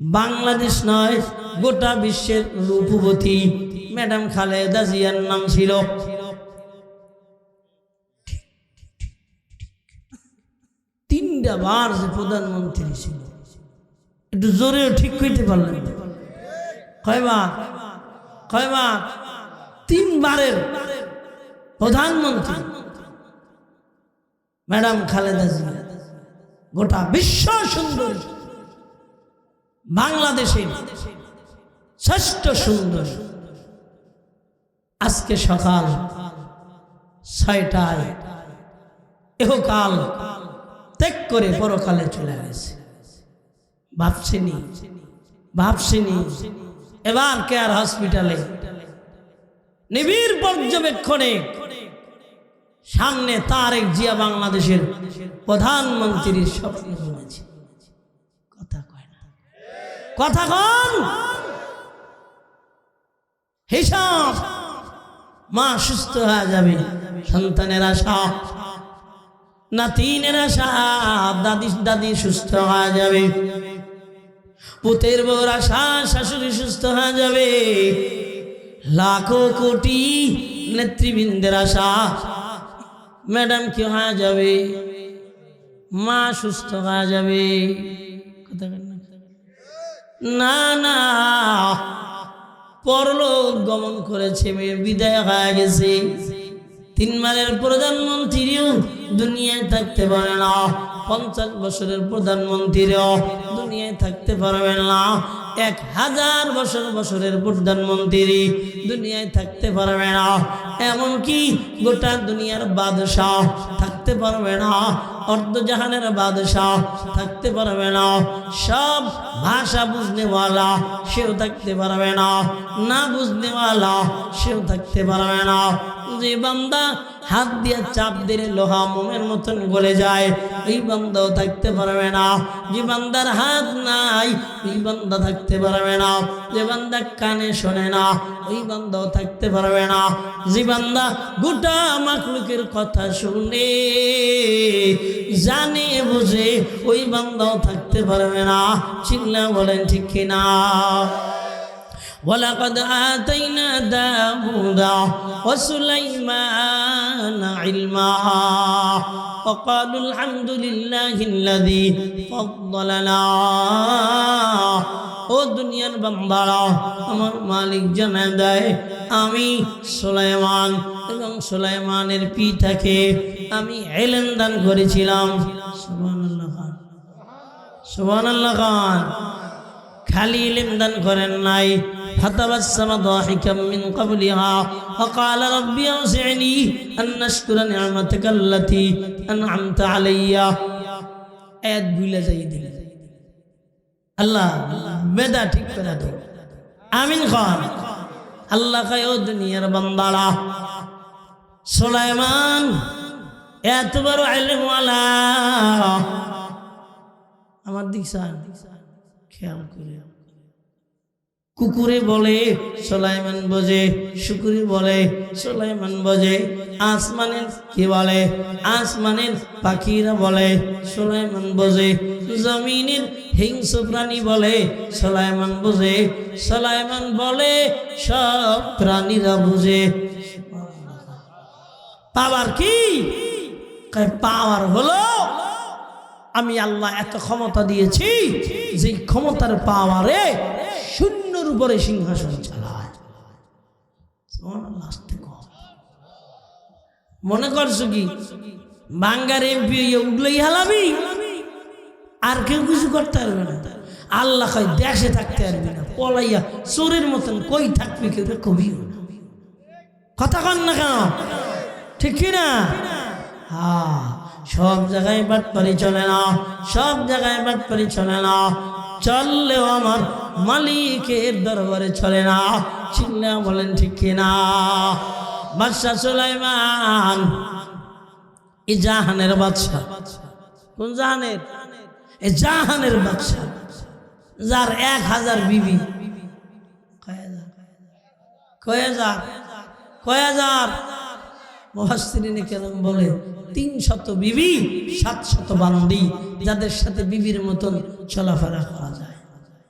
বাংলাদেশ নয়, গোটা বিশ্বের রূপবতী। ম্যাডাম খালেদা জিয়ার নাম ছিল। তিনটা বার যে প্রধানমন্ত্রী ছিল। একটু জোরেও ঠিক করতে পারলেন। কয়বার? কয়বার? তিনবারের প্রধানমন্ত্রী। ম্যাডাম খালেদা জিয়া। গোটা বিশ্ব সুন্দর। বাংলাদেশের শ্রেষ্ঠ সুন্দর। আজকে সকাল ছয়টায় এহকাল ত্যাগ করে পরকালে চলে গেছে ভাবছিনি ভাবছিনি। এবার কেয়ার হসপিটালে নিবিড় পর্যবেক্ষণে সামনে তারেক জিয়া বাংলাদেশের প্রধানমন্ত্রীর স্বপ্ন শুনেছি কথা কন। হিসাব। মা সুস্থ হয়ে যাবে। সন্তানের আশা। নাতিনের আশা। দাদি দাদি সুস্থ হয়ে যাবে। পুতের বউর আশা, শাশুড়ি সুস্থ হয়ে যাবে। লাখো কোটি নেতৃবৃন্দের আশা। ম্যাডাম কি হয়ে যাবে? মা সুস্থ হয়ে যাবে। কথা না। না, পরলোক গমন করেছে মেয়ে বিদায় হয়ে গেছে তিন মালের প্রধানমন্ত্রীও দুনিয়ায় থাকতে পারে না পঞ্চাশ বছরের প্রধানমন্ত্রীও দুনিয়ায় থাকতে পারবেন না এক হাজার বছর বছরের প্রধানমন্ত্রী দুনিয়ায় থাকতে পারবে না। এমনকি গোটা দুনিয়ার বাদশাহ থাকতে পারবে না। অর্ধজাহানের বাদশাহ থাকতে পারবে না। সব ভাষা বুঝনেওয়ালা সেও থাকতে পারবে না। না বুঝনেওয়ালা সেও থাকতে পারবে না। যে বান্দা হাত দিয়ে চাপ দিলে লোহা মোমের মতন গলে যায়, এই বান্দাও থাকতে পারবে না। যে বান্দার হাত নাই ওই বান্দা থাকতে পারবে না। যে বান্দা কানে শোনে না ওই বান্দাও থাকতে পারবে না। যে বান্দা গোটা মাকলুকের কথা শুনে, জানে, বুঝে, ওই বান্দাও থাকতে পারবে না। চিল্লা বলেন ঠিক কিনা? ولقد آتينا داود وسليمان علما وقالوا الحمد لله الذي فضلنا ও দুনিয়ার বান্দারা আমার মালিক জানা দেয় আমি সুলাইমান এবং সুলাইমানের পিতাকে আমি এলেন দান করেছিলাম সুবহানাল্লাহ খান সুবহানাল্লাহ খান খালি ইলম দান করেন নাই فتبسم ضاحكا من قبلها وقال ربي اوسعني ان اشكر نعمتك التي انعمت علي আয়াত ভুলে যাই দিলেন আল্লাহ বেদা ঠিক করে দাও আমিন খান আল্লাহ খায় ও দুনিয়ার বান্দারা সুলাইমান এত বড় আলেমওয়ালা আমার দিক চান খেয়াল করে কুকুরে বলে, সোলাইমান বোঝে, শুকুরি বলে, সোলাইমান বোঝে। আসমানের কি বলে? আসমানের পাখিরা বলে, সোলাইমান বোঝে। জমিনের হিংস প্রাণী বলে, সোলাইমান বোঝে। সোলাইমান বলে, সব প্রাণীরা বুঝে। পাওয়ার কি? পাওয়ার হলো, আমি আল্লাহ এত ক্ষমতা দিয়েছি যে ক্ষমতার পাওয়ারে উপরে সিংহাসন চালায়। মনে করছ কি? বাঙ্গার এমপি উঠলেই হালাবি? আর কেউ কিছু করতে পারবে না। আল্লাহ কয়, দেশে থাকতে পারবি না। পলাইয়া চোরের মতন কই থাকবি কেউ কবিও না। কথা কন না কেন? ঠিক কি না? হ্যাঁ সব জায়গায় বাটপারি চলে না সব জায়গায় বাটপারি চলে না চললেও আমার মালিকের দরবারে চলে না। চিল্লা বলেন ঠিক কিনা? বাদশাহ সুলাইমান এই জাহানের বাদশাহ। কোন জাহানের? এই জাহানের বাদশাহ, যার এক হাজার বিবি। কয় হাজার? কয় হাজার? কয় হাজার? মহাস্ত্রী কেরম বলে? তিন শত বিবি, সাত শত বান্দি, যাদের সাথে বিবির মতন চলাফেরা করা যায়।